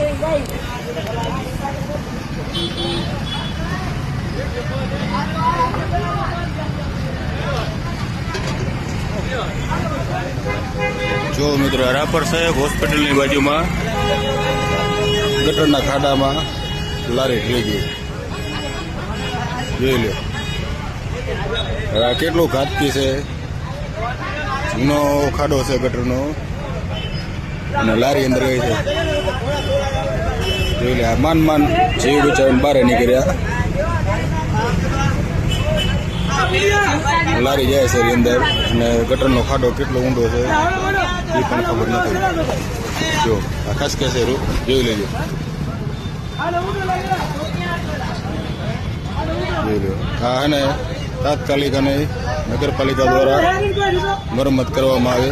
જો મિત્રો રાપર સાહેબ હોસ્પિટલ ની બાજુમાં ગટરના ખાડામાં લારી ખેંચી દીધી જે લીઓ આ કેટલું ગાટ પી છે નું ખાડો છે ગટરનો નલારી એન્દ્રે છે જોઈ લે માન માન જીવ બચાવીને બહાર નીકળ્યા લારી જાય છે અંદર અને ગટરનો ખાડો કેટલો ઊંડો છે એ પણ ખબર નથી જો આકાશ કે છે જોઈ લેજો જોઈ લો હા અને તાત્કાલિક અને નગરપાલિકા દ્વારા મરમત કરવામાં આવે